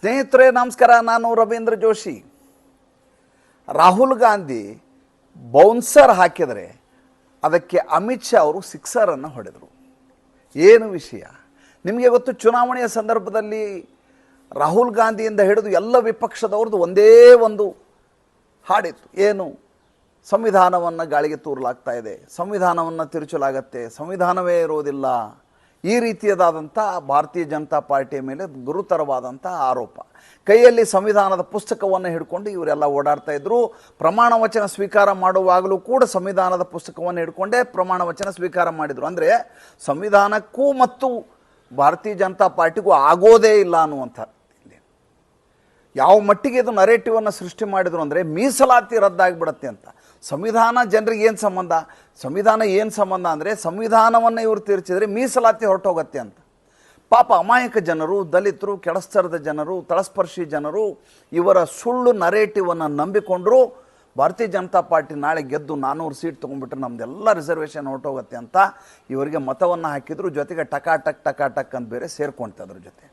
ಸ್ನೇಹಿತರೆ, ನಮಸ್ಕಾರ. ನಾನು ರವೀಂದ್ರ ಜೋಶಿ. ರಾಹುಲ್ ಗಾಂಧಿ ಬೌನ್ಸರ್ ಹಾಕಿದರೆ ಅದಕ್ಕೆ ಅಮಿತ್ ಶಾ ಅವರು ಸಿಕ್ಸರನ್ನು ಹೊಡೆದರು. ಏನು ವಿಷಯ? ನಿಮಗೆ ಗೊತ್ತು, ಚುನಾವಣೆಯ ಸಂದರ್ಭದಲ್ಲಿ ರಾಹುಲ್ ಗಾಂಧಿಯಿಂದ ಹಿಡಿದು ಎಲ್ಲ ವಿಪಕ್ಷದವ್ರದ್ದು ಒಂದೇ ಒಂದು ಹಾಡಿತ್ತು. ಏನು? ಸಂವಿಧಾನವನ್ನು ಗಾಳಿಗೆ ತೂರಲಾಗ್ತಾ ಇದೆ. ಸಂವಿಧಾನವನ್ನು ತಿರುಚಲಾಗತ್ತೆ. ಸಂವಿಧಾನವೇ ಇರೋದಿಲ್ಲ. ಈ ರೀತಿಯದಾದಂಥ ಭಾರತೀಯ ಜನತಾ ಪಾರ್ಟಿಯ ಮೇಲೆ ಗುರುತರವಾದಂಥ ಆರೋಪ. ಕೈಯಲ್ಲಿ ಸಂವಿಧಾನದ ಪುಸ್ತಕವನ್ನು ಹಿಡ್ಕೊಂಡು ಇವರೆಲ್ಲ ಓಡಾಡ್ತಾ ಇದ್ದರು ಪ್ರಮಾಣ ವಚನ ಸ್ವೀಕಾರ ಮಾಡುವಾಗಲೂ ಕೂಡ ಸಂವಿಧಾನದ ಪುಸ್ತಕವನ್ನು ಹಿಡ್ಕೊಂಡೇ ಪ್ರಮಾಣ ವಚನ ಸ್ವೀಕಾರ ಮಾಡಿದರು. ಅಂದರೆ ಸಂವಿಧಾನಕ್ಕೂ ಮತ್ತು ಭಾರತೀಯ ಜನತಾ ಪಾರ್ಟಿಗೂ ಆಗೋದೇ ಇಲ್ಲ ಅನ್ನುವಂಥ ಯಾವ ಮಟ್ಟಿಗೆ ಇದು ನರೇಟಿವನ್ನು ಸೃಷ್ಟಿ ಮಾಡಿದ್ರು ಅಂದರೆ ಮೀಸಲಾತಿ ರದ್ದಾಗಿಬಿಡತ್ತೆ ಅಂತ. ಸಂವಿಧಾನ ಜನರಿಗೆ ಏನು ಸಂಬಂಧ? ಸಂವಿಧಾನ ಏನು ಸಂಬಂಧ ಅಂದರೆ ಸಂವಿಧಾನವನ್ನು ಇವರು ತೀರ್ಚಿದ್ರೆ ಮೀಸಲಾತಿ ಹೊರಟೋಗತ್ತೆ ಅಂತ. ಪಾಪ ಅಮಾಯಕ ಜನರು, ದಲಿತರು, ಕೆಳಸ್ತರದ ಜನರು, ತಳಸ್ಪರ್ಶಿ ಜನರು ಇವರ ಸುಳ್ಳು ನರೇಟಿವನ್ನು ನಂಬಿಕೊಂಡ್ರು ಭಾರತೀಯ ಜನತಾ ಪಾರ್ಟಿ ನಾಳೆ ಗೆದ್ದು ನಾನ್ನೂರು ಸೀಟ್ ತೊಗೊಂಡ್ಬಿಟ್ರೆ ನಮ್ದೆಲ್ಲ ರಿಸರ್ವೇಷನ್ ಹೊರಟೋಗುತ್ತೆ ಅಂತ ಇವರಿಗೆ ಮತವನ್ನು ಹಾಕಿದ್ರು, ಜೊತೆಗೆ ಟಕಾಟಕ್ ಟಕಾಟಕ್ ಟಕಾ ಟಕ್ ಅಂತ ಬೇರೆ ಅದ್ರ ಜೊತೆ.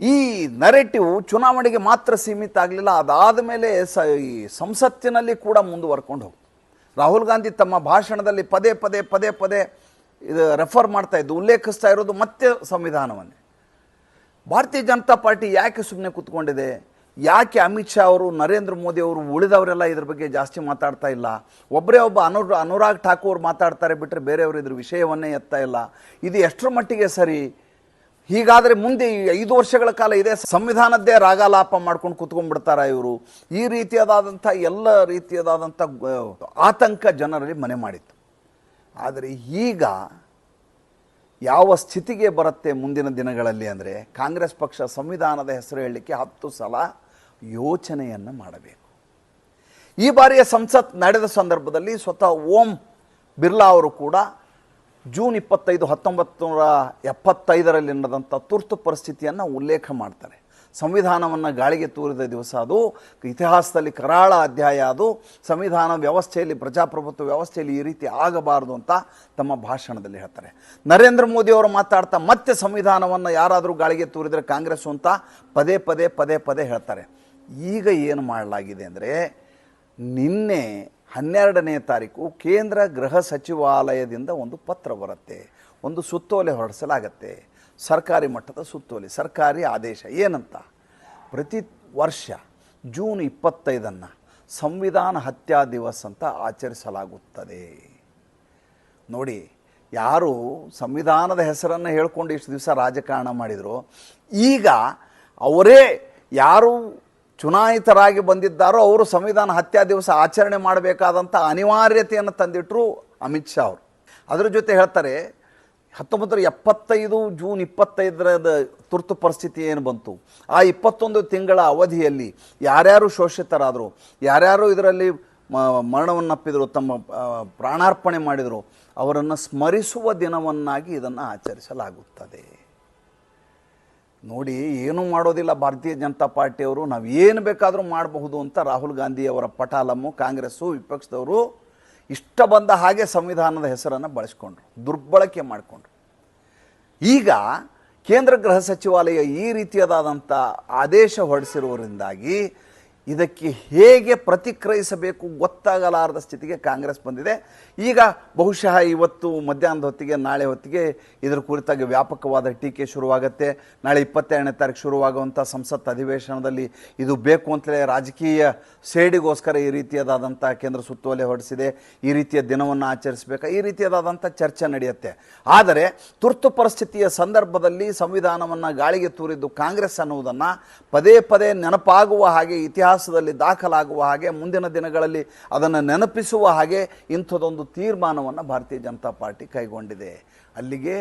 ಈ ನರೇಟಿವ್ ಚುನಾವಣೆಗೆ ಮಾತ್ರ ಸೀಮಿತ ಆಗಲಿಲ್ಲ, ಅದಾದ ಮೇಲೆ ಸ ಈ ಸಂಸತ್ತಿನಲ್ಲಿ ಕೂಡ ಮುಂದುವರ್ಕೊಂಡು ಹೋಗ್ತು. ರಾಹುಲ್ ಗಾಂಧಿ ತಮ್ಮ ಭಾಷಣದಲ್ಲಿ ಪದೇ ಪದೇ ಪದೇ ಪದೇ ಇದು ರೆಫರ್ ಮಾಡ್ತಾ ಇದ್ದು, ಉಲ್ಲೇಖಿಸ್ತಾ ಇರೋದು ಮತ್ತೆ ಸಂವಿಧಾನವನ್ನೇ. ಭಾರತೀಯ ಜನತಾ ಪಾರ್ಟಿ ಯಾಕೆ ಸುಮ್ಮನೆ ಕೂತ್ಕೊಂಡಿದೆ? ಯಾಕೆ ಅಮಿತ್ ಶಾ ಅವರು, ನರೇಂದ್ರ ಮೋದಿ ಅವರು ಉಳಿದವರೆಲ್ಲ ಇದ್ರ ಬಗ್ಗೆ ಜಾಸ್ತಿ ಮಾತಾಡ್ತಾ ಇಲ್ಲ? ಒಬ್ಬರೇ ಒಬ್ಬ ಅನು ಅನುರಾಗ್ ಠಾಕೂರ್ ಮಾತಾಡ್ತಾರೆ ಬಿಟ್ಟರೆ ಬೇರೆಯವರು ಇದ್ರ ವಿಷಯವನ್ನೇ ಎತ್ತಾ ಇಲ್ಲ. ಇದು ಎಷ್ಟರ ಮಟ್ಟಿಗೆ ಸರಿ? ಹೀಗಾದರೆ ಮುಂದೆ ಈ ಐದು ವರ್ಷಗಳ ಕಾಲ ಇದೆ. ಸಂವಿಧಾನದ್ದೇ ರಾಗಾಲಾಪ ಮಾಡ್ಕೊಂಡು ಕೂತ್ಕೊಂಡ್ಬಿಡ್ತಾರ ಇವರು? ಈ ರೀತಿಯಾದಂಥ ಎಲ್ಲ ರೀತಿಯಾದಂಥ ಆತಂಕ ಜನರಲ್ಲಿ ಮನೆ ಮಾಡಿತ್ತು. ಆದರೆ ಈಗ ಯಾವ ಸ್ಥಿತಿಗೆ ಬರುತ್ತೆ ಮುಂದಿನ ದಿನಗಳಲ್ಲಿ ಅಂದರೆ ಕಾಂಗ್ರೆಸ್ ಪಕ್ಷ ಸಂವಿಧಾನದ ಹೆಸರು ಹೇಳಲಿಕ್ಕೆ ಹತ್ತು ಸಲ ಯೋಚನೆಯನ್ನು ಮಾಡಬೇಕು. ಈ ಬಾರಿಯ ಸಂಸತ್ ನಡೆದ ಸಂದರ್ಭದಲ್ಲಿ ಸ್ವತಃ ಓಂ ಬಿರ್ಲಾ ಅವರು ಕೂಡ ಜೂನ್ ಇಪ್ಪತ್ತೈದು ಹತ್ತೊಂಬತ್ತು ನೂರ ಎಪ್ಪತ್ತೈದರಲ್ಲಿ ನಡೆದಂಥ ತುರ್ತು ಪರಿಸ್ಥಿತಿಯನ್ನು ಉಲ್ಲೇಖ ಮಾಡ್ತಾರೆ. ಸಂವಿಧಾನವನ್ನು ಗಾಳಿಗೆ ತೂರಿದ ದಿವಸ ಅದು, ಇತಿಹಾಸದಲ್ಲಿ ಕರಾಳ ಅಧ್ಯಾಯ ಅದು, ಸಂವಿಧಾನ ವ್ಯವಸ್ಥೆಯಲ್ಲಿ, ಪ್ರಜಾಪ್ರಭುತ್ವ ವ್ಯವಸ್ಥೆಯಲ್ಲಿ ಈ ರೀತಿ ಆಗಬಾರದು ಅಂತ ತಮ್ಮ ಭಾಷಣದಲ್ಲಿ ಹೇಳ್ತಾರೆ. ನರೇಂದ್ರ ಮೋದಿ ಅವರು ಮಾತಾಡ್ತಾ ಮತ್ತೆ ಸಂವಿಧಾನವನ್ನು ಯಾರಾದರೂ ಗಾಳಿಗೆ ತೂರಿದರೆ ಕಾಂಗ್ರೆಸ್ ಅಂತ ಪದೇ ಪದೇ ಪದೇ ಪದೇ ಹೇಳ್ತಾರೆ. ಈಗ ಏನು ಮಾಡಲಾಗಿದೆ ಅಂದರೆ, ನಿನ್ನೆ ಹನ್ನೆರಡನೇ ತಾರೀಕು ಕೇಂದ್ರ ಗೃಹ ಸಚಿವಾಲಯದಿಂದ ಒಂದು ಪತ್ರ ಬರುತ್ತೆ. ಒಂದು ಸುತ್ತೋಲೆ ಹೊರಡಿಸಲಾಗತ್ತೆ. ಸರ್ಕಾರಿ ಮಟ್ಟದ ಸುತ್ತೋಲೆ, ಸರ್ಕಾರಿ ಆದೇಶ. ಏನಂತ? ಪ್ರತಿ ವರ್ಷ ಜೂನ್ ಇಪ್ಪತ್ತೈದನ್ನು ಸಂವಿಧಾನ ಹತ್ಯಾ ದಿವಸ್ ಅಂತ ಆಚರಿಸಲಾಗುತ್ತದೆ. ನೋಡಿ, ಯಾರು ಸಂವಿಧಾನದ ಹೆಸರನ್ನು ಹೇಳ್ಕೊಂಡು ಇಷ್ಟು ದಿವಸ ರಾಜಕಾರಣ ಮಾಡಿದರು, ಈಗ ಅವರೇ ಯಾರು ಚುನಾಯಿತರಾಗಿ ಬಂದಿದ್ದಾರೋ ಅವರು ಸಂವಿಧಾನ ಹತ್ಯಾ ದಿವಸ ಆಚರಣೆ ಮಾಡಬೇಕಾದಂಥ ಅನಿವಾರ್ಯತೆಯನ್ನು ತಂದಿಟ್ಟರು ಅಮಿತ್ ಶಾ ಅವರು. ಅದರ ಜೊತೆ ಹೇಳ್ತಾರೆ ಹತ್ತೊಂಬತ್ತರ ಎಪ್ಪತ್ತೈದು ಜೂನ್ ಇಪ್ಪತ್ತೈದರದ ತುರ್ತು ಪರಿಸ್ಥಿತಿ ಏನು ಬಂತು? ಆ ಇಪ್ಪತ್ತೊಂದು ತಿಂಗಳ ಅವಧಿಯಲ್ಲಿ ಯಾರ್ಯಾರು ಶೋಷಿತರಾದರು, ಯಾರ್ಯಾರು ಇದರಲ್ಲಿ ಮರಣವನ್ನಪ್ಪಿದರು ತಮ್ಮ ಪ್ರಾಣಾರ್ಪಣೆ ಮಾಡಿದರು, ಅವರನ್ನು ಸ್ಮರಿಸುವ ದಿನವನ್ನಾಗಿ ಇದನ್ನು ಆಚರಿಸಲಾಗುತ್ತದೆ. ನೋಡಿ, ಏನೂ ಮಾಡೋದಿಲ್ಲ. ಭಾರತೀಯ ಜನತಾ ಪಾರ್ಟಿಯವರು ನಾವು ಏನು ಬೇಕಾದರೂ ಮಾಡಬಹುದು ಅಂತ ರಾಹುಲ್ ಗಾಂಧಿ ಅವರ ಪಟಾಲಮ್ಮು ಕಾಂಗ್ರೆಸ್ಸು ವಿಪಕ್ಷದವರು ಇಷ್ಟ ಬಂದ ಹಾಗೆ ಸಂವಿಧಾನದ ಹೆಸರನ್ನು ಬಳಸ್ಕೊಂಡ್ರು, ದುರ್ಬಳಕೆ ಮಾಡಿಕೊಂಡ್ರು. ಈಗ ಕೇಂದ್ರ ಗೃಹ ಸಚಿವಾಲಯ ಈ ರೀತಿಯಾದಂಥ ಆದೇಶ ಹೊರಡಿಸಿರುವುದರಿಂದಾಗಿ ಇದಕ್ಕೆ ಹೇಗೆ ಪ್ರತಿಕ್ರಿಯಿಸಬೇಕು ಗೊತ್ತಾಗಲಾರದ ಸ್ಥಿತಿಗೆ ಕಾಂಗ್ರೆಸ್ ಬಂದಿದೆ. ಈಗ ಬಹುಶಃ ಇವತ್ತು ಮಧ್ಯಾಹ್ನದ ಹೊತ್ತಿಗೆ, ನಾಳೆ ಹೊತ್ತಿಗೆ ಇದರ ಕುರಿತಾಗಿ ವ್ಯಾಪಕವಾದ ಟೀಕೆ ಶುರುವಾಗುತ್ತೆ. ನಾಳೆ ಇಪ್ಪತ್ತೆರಡನೇ ತಾರೀಕು ಶುರುವಾಗುವಂಥ ಸಂಸತ್ ಅಧಿವೇಶನದಲ್ಲಿ ಇದು ಬೇಕು ಅಂತಲೇ ರಾಜಕೀಯ ಸೇಡಿಗೋಸ್ಕರ ಈ ರೀತಿಯಾದಂಥ ಕೇಂದ್ರ ಸುತ್ತೋಲೆ ಹೊರಡಿಸಿದೆ. ಈ ರೀತಿಯ ದಿನವನ್ನು ಆಚರಿಸಬೇಕಾ? ಈ ರೀತಿಯಾದಂಥ ಚರ್ಚೆ ನಡೆಯುತ್ತೆ. ಆದರೆ ತುರ್ತು ಪರಿಸ್ಥಿತಿಯ ಸಂದರ್ಭದಲ್ಲಿ ಸಂವಿಧಾನವನ್ನು ಗಾಳಿಗೆ ತೂರಿದ್ದು ಕಾಂಗ್ರೆಸ್ ಅನ್ನುವುದನ್ನು ಪದೇ ಪದೇ ನೆನಪಾಗುವ ಹಾಗೆ ಇತಿಹಾಸದಲ್ಲಿ ದಾಖಲಾಗುವ ಹಾಗೆ ಮುಂದಿನ ದಿನಗಳಲ್ಲಿ ಅದನ್ನು ನೆನಪಿಸುವ ಹಾಗೆ ಇಂಥದ್ದೊಂದು ತೀರ್ಮಾನವನ್ನು ಭಾರತೀಯ ಜನತಾ ಪಾರ್ಟಿ ಕೈಗೊಂಡಿದೆ. ಅಲ್ಲಿಗೆ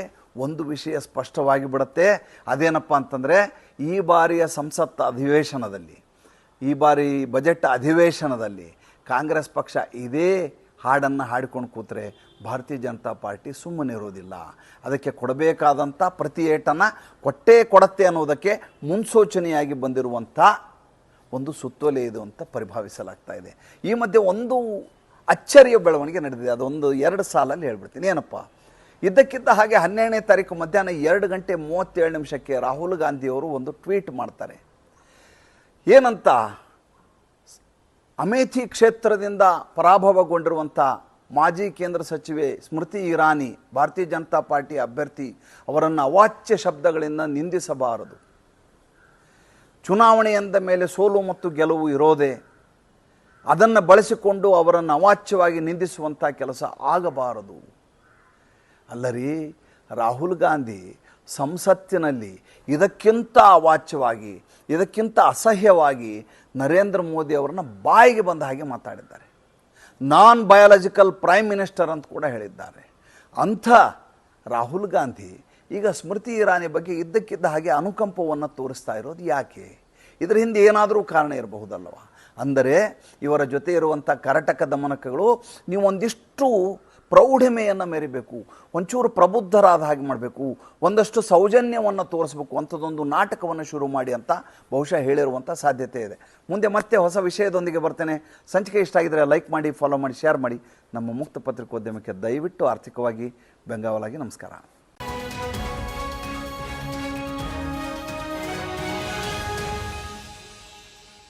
ಒಂದು ವಿಷಯ ಸ್ಪಷ್ಟವಾಗಿ ಬಿಡುತ್ತೆ. ಅದೇನಪ್ಪ ಅಂತಂದರೆ ಈ ಬಾರಿಯ ಸಂಸತ್ ಅಧಿವೇಶನದಲ್ಲಿ, ಈ ಬಾರಿ ಬಜೆಟ್ ಅಧಿವೇಶನದಲ್ಲಿ ಕಾಂಗ್ರೆಸ್ ಪಕ್ಷ ಇದೇ ಹಾಡನ್ನು ಹಾಡಿಕೊಂಡು ಕೂತ್ರೆ ಭಾರತೀಯ ಜನತಾ ಪಾರ್ಟಿ ಸುಮ್ಮನೆ ಇರೋದಿಲ್ಲ. ಅದಕ್ಕೆ ಕೊಡಬೇಕಾದಂಥ ಪ್ರತಿ ಏಟನ್ನು ಕೊಟ್ಟೇ ಕೊಡತ್ತೆ ಅನ್ನೋದಕ್ಕೆ ಮುನ್ಸೂಚನೆಯಾಗಿ ಬಂದಿರುವಂಥ ಒಂದು ಸುತ್ತೋಲೆ ಇದು ಅಂತ ಪರಿಭಾವಿಸಲಾಗ್ತಾ ಇದೆ. ಈ ಮಧ್ಯೆ ಒಂದು ಅಚ್ಚರಿಯ ಬೆಳವಣಿಗೆ ನಡೆದಿದೆ. ಅದೊಂದು ಎರಡು ಸಾಲಲ್ಲಿ ಹೇಳ್ಬಿಡ್ತೀನಿ. ಏನಪ್ಪ? ಇದ್ದಕ್ಕಿದ್ದ ಹಾಗೆ ಹನ್ನೆರಡನೇ ತಾರೀಕು ಮಧ್ಯಾಹ್ನ ಎರಡು ಗಂಟೆ ಮೂವತ್ತೇಳು ನಿಮಿಷಕ್ಕೆ ರಾಹುಲ್ ಗಾಂಧಿಯವರು ಒಂದು ಟ್ವೀಟ್ ಮಾಡ್ತಾರೆ. ಏನಂತ? ಅಮೇಥಿ ಕ್ಷೇತ್ರದಿಂದ ಪರಾಭವಗೊಂಡಿರುವಂಥ ಮಾಜಿ ಕೇಂದ್ರ ಸಚಿವೆ ಸ್ಮೃತಿ ಇರಾನಿ, ಭಾರತೀಯ ಜನತಾ ಪಾರ್ಟಿ ಅಭ್ಯರ್ಥಿ ಅವರನ್ನು ಅವಾಚ್ಯ ಶಬ್ದಗಳಿಂದ ನಿಂದಿಸಬಾರದು. ಚುನಾವಣೆ ಎಂದ ಮೇಲೆ ಸೋಲು ಮತ್ತು ಗೆಲುವು ಇರೋದೇ ಅದನ್ನು ಬಳಸಿಕೊಂಡು ಅವರನ್ನು ಅವಾಚ್ಯವಾಗಿ ನಿಂದಿಸುವಂಥ ಕೆಲಸ ಆಗಬಾರದು. ಅಲ್ಲರಿ, ರಾಹುಲ್ ಗಾಂಧಿ ಸಂಸತ್ತಿನಲ್ಲಿ ಇದಕ್ಕಿಂತ ಅವಾಚ್ಯವಾಗಿ, ಇದಕ್ಕಿಂತ ಅಸಹ್ಯವಾಗಿ ನರೇಂದ್ರ ಮೋದಿ ಅವರನ್ನು ಬಾಯಿಗೆ ಬಂದ ಹಾಗೆ ಮಾತಾಡಿದ್ದಾರೆ. ನಾನ್ ಬಯಾಲಜಿಕಲ್ ಪ್ರೈಮ್ ಮಿನಿಸ್ಟರ್ ಅಂತ ಕೂಡ ಹೇಳಿದ್ದಾರೆ. ಅಂಥ ರಾಹುಲ್ ಗಾಂಧಿ ಈಗ ಸ್ಮೃತಿ ಇರಾನಿ ಬಗ್ಗೆ ಇದ್ದಕ್ಕಿದ್ದ ಹಾಗೆ ಅನುಕಂಪವನ್ನು ತೋರಿಸ್ತಾ ಇರೋದು ಯಾಕೆ? ಇದರ ಹಿಂದೆ ಏನಾದರೂ ಕಾರಣ ಇರಬಹುದಲ್ಲವ? ಅಂದರೆ ಇವರ ಜೊತೆ ಇರುವಂಥ ಕರಟಕ ದಮನಕಗಳು ನೀವು ಒಂದಿಷ್ಟು ಪ್ರೌಢಮೆಯನ್ನು ಮೆರಿಬೇಕು, ಒಂಚೂರು ಪ್ರಬುದ್ಧರಾದ ಹಾಗೆ ಮಾಡಬೇಕು, ಒಂದಷ್ಟು ಸೌಜನ್ಯವನ್ನು ತೋರಿಸ್ಬೇಕು ಅಂಥದ್ದೊಂದು ನಾಟಕವನ್ನು ಶುರು ಮಾಡಿ ಅಂತ ಬಹುಶಃ ಹೇಳಿರುವಂಥ ಸಾಧ್ಯತೆ ಇದೆ. ಮುಂದೆ ಮತ್ತೆ ಹೊಸ ವಿಷಯದೊಂದಿಗೆ ಬರ್ತೇನೆ. ಸಂಚಿಕೆ ಇಷ್ಟ ಆಗಿದರೆ ಲೈಕ್ ಮಾಡಿ ಫಾಲೋ ಮಾಡಿ ಶೇರ್ ಮಾಡಿ. ನಮ್ಮ ಮುಕ್ತ ಪತ್ರಿಕೋದ್ಯಮಕ್ಕೆ ದಯವಿಟ್ಟು ಆರ್ಥಿಕವಾಗಿ ಬೆಂಗಾವಲಾಗಿ ನಮಸ್ಕಾರ.